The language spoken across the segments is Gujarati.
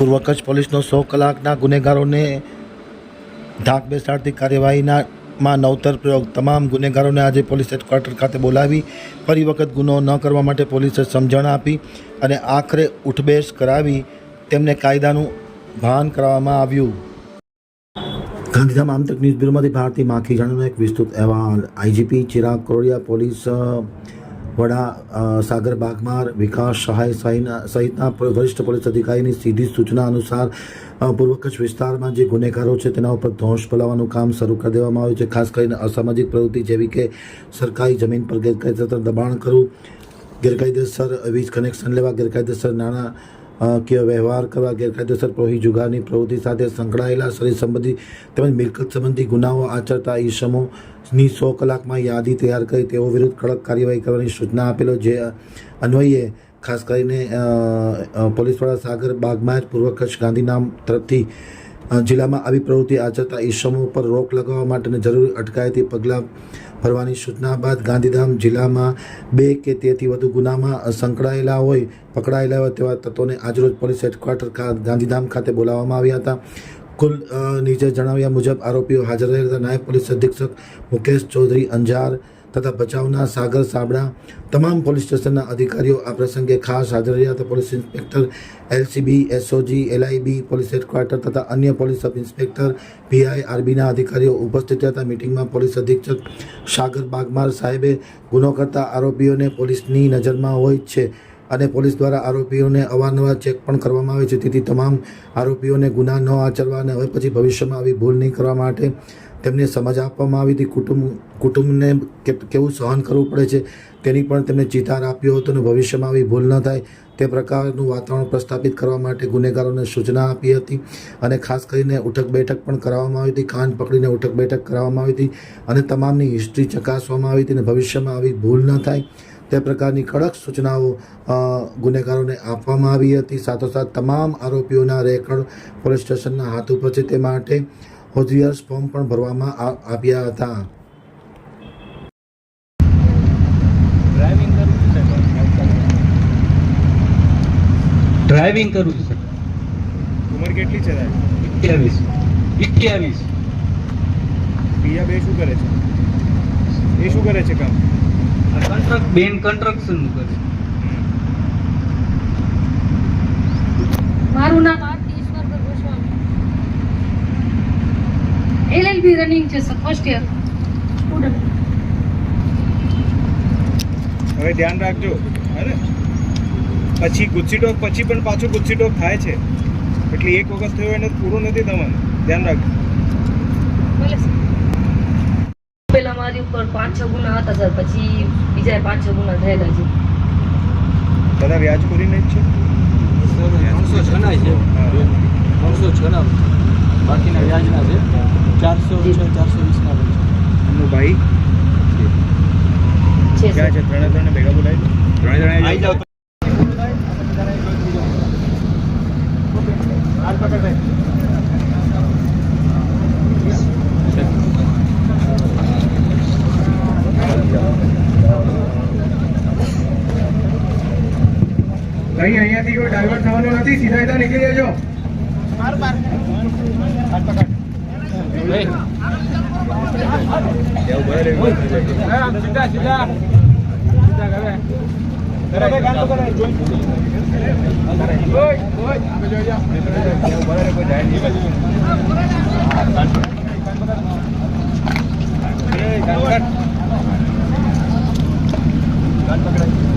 પૂર્વ કચ્છ પોલીસનો સો કલાકના ગુનેગારોને ધાક બેસાડતી કાર્યવાહીના માં નવતર પ્રયોગ તમામ ગુનેગારોને આજે પોલીસ હેડક્વાર્ટર ખાતે બોલાવી, ફરી વખત ગુનો ન કરવા માટે પોલીસે સમજણ આપી અને આખરે ઉઠબેસ કરાવી તેમને કાયદાનું ભાન કરવામાં આવ્યું. ગાંધીધામ આમતક ન્યૂઝ બ્યુરોમાંથી ભારતી માખી જાણીનો એક વિસ્તૃત અહેવાલ. આઈજીપી ચિરાગ કોરોડિયા પોલીસ વડા સાગર બાગમાર, વિકાસ સહાય સહિતના વરિષ્ઠ પોલીસ અધિકારીની સીધી સૂચના અનુસાર પૂર્વ કચ્છ વિસ્તારમાં જે ગુનેગારો છે તેના ઉપર ધોંસ ફેલાવવાનું કામ શરૂ કરી દેવામાં આવ્યું છે. ખાસ કરીને અસામાજિક પ્રવૃત્તિ જેવી કે સરકારી જમીન પર ગેરકાયદેસર દબાણ કરવું, ગેરકાયદેસર વીજ કનેક્શન લેવા, ગેરકાયદેસર નાણાં કે વ્યવહાર કરવા, ગેરકાયદેસર પ્રોહી જુગારની પ્રવૃત્તિ સાથે સંકળાયેલા શરીર સંબંધી તેમજ મિલકત સંબંધી ગુનાઓ આચરતા ઈસમોની સો કલાકમાં યાદી તૈયાર કરી તેઓ વિરુદ્ધ કડક કાર્યવાહી કરવાની સૂચના આપેલો જે અન્વયે ખાસ કરીને પોલીસવાળા સાગર બાગમાર પૂર્વ કચ્છ ગાંધીનામ તરફથી જિલ્લામાં આવી પ્રવૃત્તિ આચરતા ઈસમો પર રોક લગાવવા માટેની જરૂરી અટકાયતી પગલાં ભરવાની સૂચના બાદ ગાંધીધામ જિલ્લામાં બે કે તેથી વધુ ગુનામાં સંકળાયેલા હોય, પકડાયેલા હોય તેવા તત્વોને આજરોજ પોલીસ હેડક્વાર્ટર ગાંધીધામ ખાતે બોલાવવામાં આવ્યા હતા. કુલ નીચે જણાવ્યા મુજબ આરોપીઓ હાજર હતા નાયબ પોલીસ અધિક્ષક મુકેશ ચૌધરી અંજાર તથા બચાવના સાગર સાબડા તમામ પોલીસ સ્ટેશનના અધિકારીઓ આ પ્રસંગે ખાસ હાજર રહ્યા હતા. Police inspector, LCB, SOG, LIB, police headquarter તથા અન્ય પોલીસ સબ ઇન્સ્પેક્ટર, પીઆઈ, આરબીના અધિકારીઓ ઉપસ્થિત હતા. મિટિંગમાં પોલીસ અધિક્ષક સાગર બાગમાર સાહેબે ગુનો કરતા આરોપીઓને પોલીસની નજરમાં હોય છે અને પોલીસ દ્વારા આરોપીઓને અવારનવાર ચેક પણ કરવામાં આવે છે. તેથી તમામ આરોપીઓને ગુના ન આચરવા અને હવે પછી ભવિષ્યમાં આવી ભૂલ નહીં કરવા માટે તેમને સમજ આપવામાં આવી હતી. કુટુંબ, કુટુંબને કેવું સહન કરવું પડે છે તેની પણ તેમને ચિતાર આપ્યો હતો અને ભવિષ્યમાં આવી ભૂલ ન થાય તે પ્રકારનું વાતાવરણ પ્રસ્થાપિત કરવા માટે ગુનેગારોને સૂચના આપી હતી અને ખાસ કરીને ઉઠક બેઠક પણ કરાવવામાં આવી હતી. કાન પકડીને ઉઠક બેઠક કરાવવામાં આવી હતી અને તમામની હિસ્ટ્રી ચકાસવામાં આવી હતી અને ભવિષ્યમાં આવી ભૂલ ન થાય તે પ્રકારની કડક સૂચનાઓ ગુનેગારોને આપવામાં આવી હતી. સાથોસાથ તમામ આરોપીઓના રેકર્ડ પોલીસ સ્ટેશનના હાથ ઉપર છે. તે માટે હોજિયર્સ ફોર્મ પણ ભરવામાં આવ્યા હતા. ડ્રાઇવિંગ કરું છું સાહેબ? ડ્રાઇવિંગ કરું છું સાહેબ. ઉંમર કેટલી છે અઠ્યાવીસ અઠ્યાવીસ બીજા બે શું કરે છે? એ શું કરે છે કામ? આ કન્સ્ટ્રક્ટ બેન કન્સ્ટ્રક્શન કરે છે. મારું નામ એલએલબી રનિંગ છે સર ફર્સ્ટ યર સ્ટુડન્ટ હવે ધ્યાન રાખજો હે પછી ગુચ્છી ટોક પછી પણ પાછું ગુચ્છી ટોક થાય છે. એટલે એક વખત થયો એને પૂરો નથી તમારે ધ્યાન રાખજો. પેલા મારી ઉપર પાંચ છ ગુના હતા સર પછી બીજા પાંચ છ ગુના થયેલા છે બધા વ્યાજખોરીને જ છે? ત્રણસો છના છે. ત્રણસો છના બાકીના વ્યાજના છે. ચારસો છ ચારસો વીસના છે. એમનો ભાઈ? છે ક્યાં છે? ત્રણે ત્રણે ભેગા બોલાય ત્રણે ત્રણે આવી જાઓ કઈ અહીંયાથી કોઈ ડાયવર્ટ થવાનું નથી? સીધા સીધા નીકળી જજો. सीधा सीधा सीधा करे तेरे पे गाना तो करे जॉइन ओए ओए हमें जो जा ये बड़ा रे को जाए नहीं बजे ए गान कट गान पकड़ा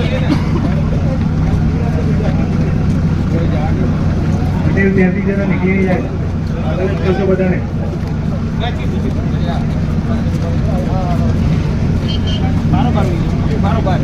સીધા ત્યાંથી જરા નીકળી જાય આગળ કરશો બધાને બારોબાર બારોબાર